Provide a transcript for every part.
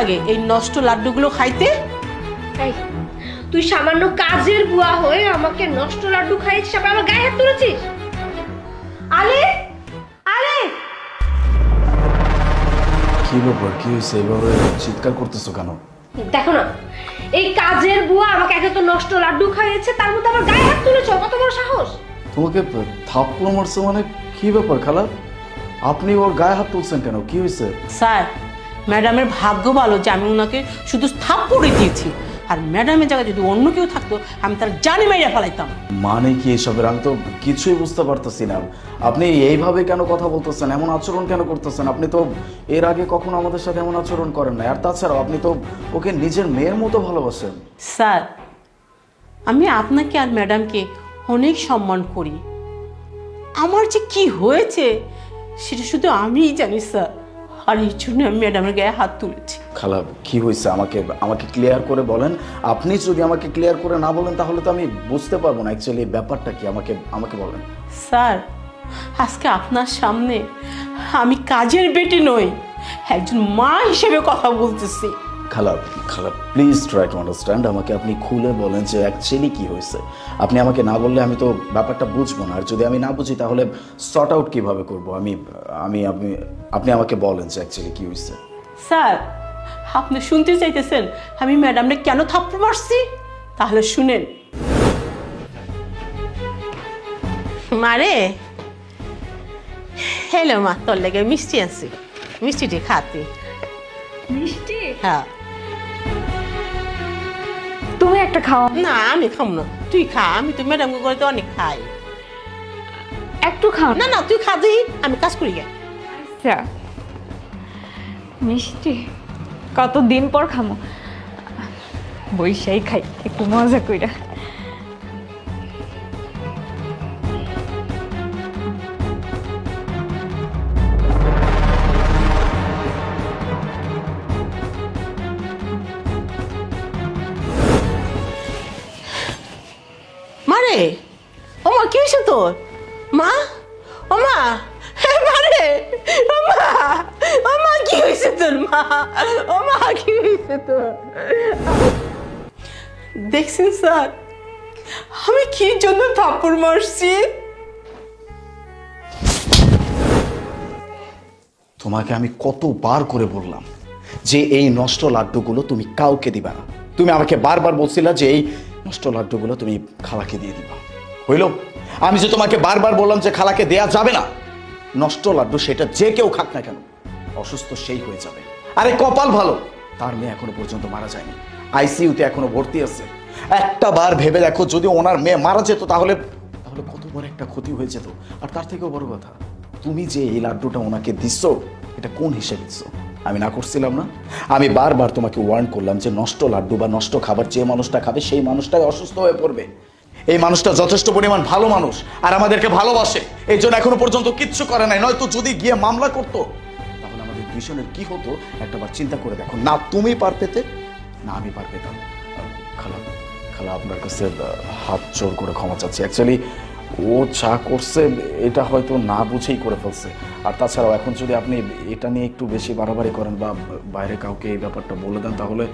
লাগে এই নষ্ট লাড্ডুগুলো খাইতে? এই, তুই সামান্য কাজের বুয়া হয়ে আমাকে নষ্ট লাড্ডু খাইয়েছিস আবার আমার গায়ে হাত তুলেছিস? আলে আলে! কি ব্যাপার কি হয়েছে? এভাবে চিৎকার করতেছো কেন? দেখো না এই কাজের বুয়া আমাকে একে তো নষ্ট লাড্ডু খাইয়েছে তার মধ্যে আমার গায়ে হাত তুলেছ কত বড় সাহস? তোমাকে থাপ্পড় মারছে মানে কি ব্যাপার খালা? আপনি ওর গায়ে হাত তুলছেন কেন? কি হয়েছে? স্যার ম্যাডামের ভাগ্য ভালো যে আমি ওনাকে শুধু থাপ্পড়ে দিয়েছি। আর ম্যাডামের জায়গায় যদি অন্য কেউ থাকতো আমি তার জানি মাইরা ফেলাইতাম। মানে কি এসবের? আমি তো কিছুই বুঝতে পারতেছি না। আপনি এইভাবে কেন কথা বলতেছেন? এমন আচরণ কেন করতেছেন? আপনি তো এর আগে কখনো আমাদের সাথে এমন আচরণ করেন না আর তাছাড়াও আপনি তো ওকে নিজের মেয়ের মতো ভালোবাসেন। স্যার আমি আপনাকে আর ম্যাডামকে অনেক সম্মান করি। আমার যে কি হয়েছে সেটা শুধু আমিই জানি স্যার। আর এই জন্য আমি ম্যাডামের গায়ে হাত তুলেছি। খালা কি হয়েছে? আমাকে আমাকে ক্লিয়ার করে বলেন। আপনি যদি আমাকে ক্লিয়ার করে না বলেন তাহলে তো আমি বুঝতে পারব না। অ্যাকচুয়ালি ব্যাপারটা কি? আমাকে আমাকে বলেন। স্যার আজকে আপনার সামনে আমি কাজের বেটি নই একজন মা হিসেবে কথা বলতেছি। খালা খালা প্লিজ ট্রাই টু আন্ডারস্ট্যান্ড আমাকে। আপনি খুলে বলেন যে অ্যাকচুয়ালি কি হয়েছে। আপনি আমাকে না বললে আমি তো ব্যাপারটা বুঝব না। আর যদি আমি না বুঝি তাহলে সর্ট আউট কীভাবে করব? আমি আমি আপনি আপনি আমাকে বলেন যে অ্যাকচুয়ালি কি হয়েছে। স্যার আপনি শুনতে চাইতেছেন আমি ম্যাডামরে কেন থাপ্পড় মারছি? তাহলে শুনেন। মারে হ্যালো মা তোর লেগে মিষ্টি আনছি। মিষ্টিটি খাতি। মিষ্টি? হ্যাঁ। একটা খাও না আমি খাব না। তুই খা আমি তো ম্যাডাম গুগল তো অনেক খাই। একটু খাও না না তুই খা দিই আমি কাজ করি গে আচ্ছা। মিষ্টি কতদিন পর খামো? বৈশাই খাই একটু মজা কইরা। মারে? ও মা কি হয়েছে তোর? মা? ও মা হে, মারে! ও মা কি হয়েছে তোর, মা? ও মা কি হয়েছে তোর? দেখছেন স্যার, আমি কি জন্য থাপ্পড় মারছি? তোমাকে আমি কতবার করে বললাম যে এই নষ্ট লাড্ডুগুলো তুমি কাউকে দিবা না। তুমি আমাকে বারবার বলছিলা যে এই নষ্ট লাড্ডুগুলো তুমি খালাকে দিয়ে দিবা। হইল? আমি যে তোমাকে বারবার বললাম যে খালাকে দেয়া যাবে না, নষ্ট লাড্ডু সেটা যে কেউ খাক না কেন, অসুস্থ সেই হয়ে যাবে। আরে কপাল ভালো, তার মেয়ে এখনও পর্যন্ত মারা যায়নি। আইসিইউতে এখনও ভর্তি আছে। একটা বার ভেবে দেখো, যদি ওনার মেয়ে মারা যেত তাহলে তাহলে কত বড় একটা ক্ষতি হয়ে যেত। আর তার থেকেও বড় কথা, তুমি যে এই লাড্ডুটা ওনাকে দিচ্ছ, এটা কোন হিসেবে দিচ্ছ? আমি না করছিলাম না। আমি বারবার তোমাকে ওয়ার্ন করলাম যে নষ্ট লাড্ডু বা নষ্ট খাবার যে মানুষটা খাবে, সেই মানুষটাই অসুস্থ হয়ে পড়বে। এই মানুষটা যথেষ্ট পরিমাণ ভালো মানুষ আর আমাদেরকে ভালোবাসে। এই জন্য এখনও পর্যন্ত কিচ্ছু করে নাই। নয়তো যদি গিয়ে মামলা করতো, তাহলে আমাদের দুইজনের কি হতো? একটাবার চিন্তা করে দেখো। না তুমি পার পেতে, না আমি পার পেতাম। খালা খালা আপনার কাছে হাত জোর করে ক্ষমা চাচ্ছি। অ্যাকচুয়ালি ও যা করছে, এটা হয়তো না বুঝেই করে ফেলছে। আর তাছাড়াও এখন যদি আপনি এটা নিয়ে একটু বেশি বাড়াবাড়ি করেন বা বাইরে কাউকে এই ব্যাপারটা বলে দেন, তাহলে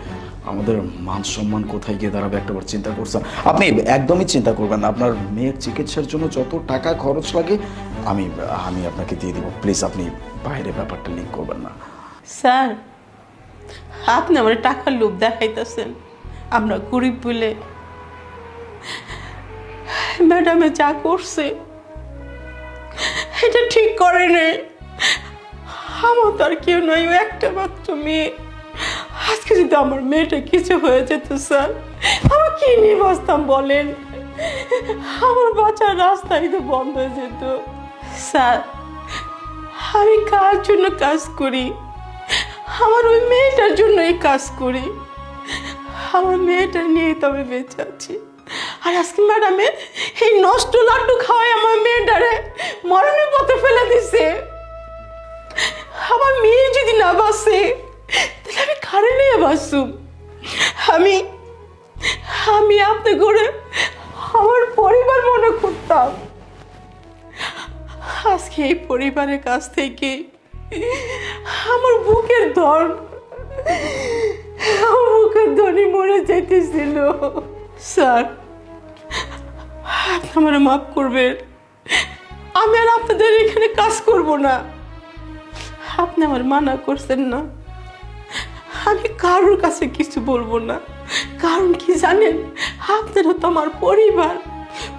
আমাদের মান সম্মান কোথায় গিয়ে দাঁড়াবে একটাবার চিন্তা করছেন। আপনি একদমই চিন্তা করবেন আপনার মেয়ের চিকিৎসার জন্য যত টাকা খরচ লাগে, আমি আমি আপনাকে দিয়ে দিব। প্লিজ আপনি বাইরে ব্যাপারটা লিঙ্ক করবেন না। স্যার, আপনি আমার টাকার লোভ দেখাইতেছেন। আমরা গরিব বলে। ম্যাডামে যা করছে, এটা ঠিক করে নেই। আমার তো আর কেউ নয় ও একটা মাত্র মেয়ে। আজকে যদি আমার মেয়েটা কিছু হয়ে যেত, স্যার, আমার কি নিয়ে বাঁচতাম বলেন? আমার বাঁচার রাস্তাই তো বন্ধ হয়ে যেত। স্যার, আমি কার জন্য কাজ করি? আমার ওই মেয়েটার জন্যই কাজ করি। আমার মেয়েটা নিয়ে তবে বেঁচে আছি। আর আজকে ম্যাডামে এই নষ্ট লাড্ডু খাওয়াই আমার মেয়েটারে মরণের পথে ফেলে দিছে। আমার মেয়ে যদি না বাসে তাহলে আমি কারে নিয়ে বাসুম আমি আমি আপনি করে আমার পরিবার মনে করতাম। আজকে এই পরিবারের কাছ থেকে আমার বুকের ধন, আমার মুখের ধ্বনি মরে যাইতেছিল। স্যার আমার মাফ করবেন। আমি আর আপনাদের এখানে কাজ করব না। আপনি আমার মানা করছেন না। আমি কারোর কাছে কিছু বলব না। কারণ কি জানেন আপনারা তো আমার পরিবার।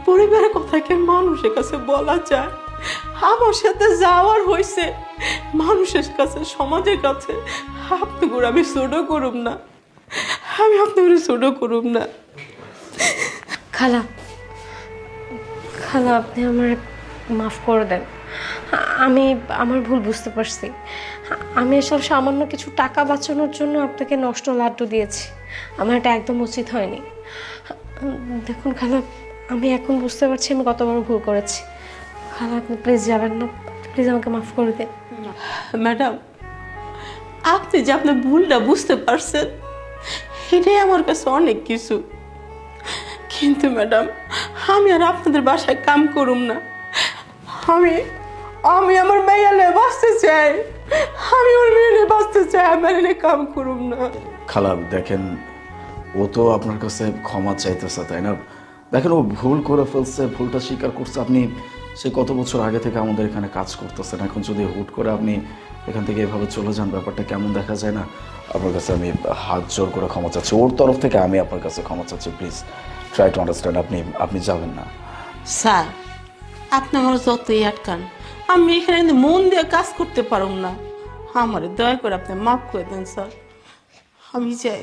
পরিবারের কথা কি মানুষের কাছে বলা যায়। আমার সাথে যাওয়ার হয়েছে। মানুষের কাছে, সমাজের কাছে। আপনাগুলো আমি ছোট করুম না। আমি আপনাগুলো ছোট করুম না। খালা খালা, আপনি আমার মাফ করে দেন। আমি, আমার ভুল বুঝতে পারছি। আমি এসব সামান্য কিছু টাকা বাঁচানোর জন্য আপনাকে নষ্ট লাড্ডু দিয়েছি। আমার এটা একদম উচিত হয়নি। দেখুন খালা, আমি এখন বুঝতে পারছি আমি কত বড় ভুল করেছি। খালা, আপনি প্লিজ যাবেন না। প্লিজ আমাকে মাফ করে দিন। ম্যাডাম, আপনি যে আপনার ভুলটা বুঝতে পারছেন, এটাই আমার কাছে অনেক কিছু। কিন্তু ম্যাডাম আমি আর আপনাদের বাসায় কাম করুম না। আমি আমি আমার মেয়ালে বাঁচতে চাই। আমি ওর মেয়েলে বাঁচতে চাই আমি আর এনে কাম করুম না। খালা, দেখেন, ও তো আপনার কাছে ক্ষমা চাইতেছে, তাই না? দেখেন, ও ভুল করে ফেলছে, ভুলটা স্বীকার করছে। আপনি সে কত বছর আগে থেকে আমাদের এখানে কাজ করতেছেন, এখন যদি হুট করে আপনি এখান থেকে এভাবে চলে যান, ব্যাপারটা কেমন দেখা যায় না? আপনার কাছে আমি হাত জোর করে ক্ষমা চাচ্ছি। ওর তরফ থেকে আমি আপনার কাছে ক্ষমা চাচ্ছি প্লিজ ট্রাই টু আন্ডারস্ট্যান্ড আপনি আপনি যাবেন না। স্যার, আপনি আমার যতই আটকান, আমি এখানে কিন্তু মন দিয়ে কাজ করতে পারুম না। আমার দয়া করে আপনি মাফ করে দেন, স্যার। আমি যাই।